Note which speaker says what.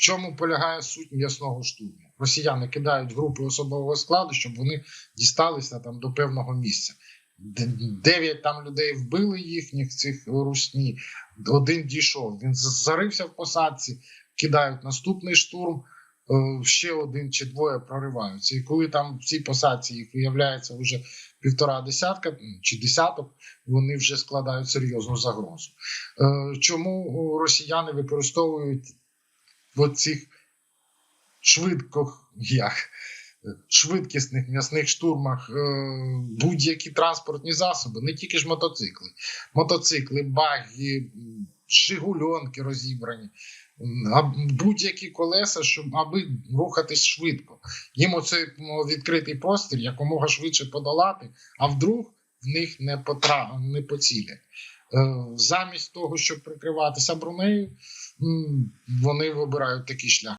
Speaker 1: чому полягає суть м'ясного штурму? Росіяни кидають групи особового складу, щоб вони дісталися там до певного місця. Дев'ять там людей вбили їхніх цих русні. Один дійшов. Він зарився в посадці, кидають наступний штурм. е, Ще один чи двоє прориваються. І коли там в цій посадці їх виявляється вже півтора десятка чи десяток, вони вже складають серйозну загрозу. Е, Чому росіяни використовують в цих е, швидкісних м'ясних штурмах е, будь-які транспортні засоби, не тільки ж мотоцикли, мотоцикли, баги, м, жигульонки розібрані, будь-які колеса, щоб аби рухатись швидко. Їм оцей ну, відкритий простір якомога швидше подолати, а вдруг в них не потра... не поцілять. Е, Замість того, щоб прикриватися бронею, вони вибирають такий шлях.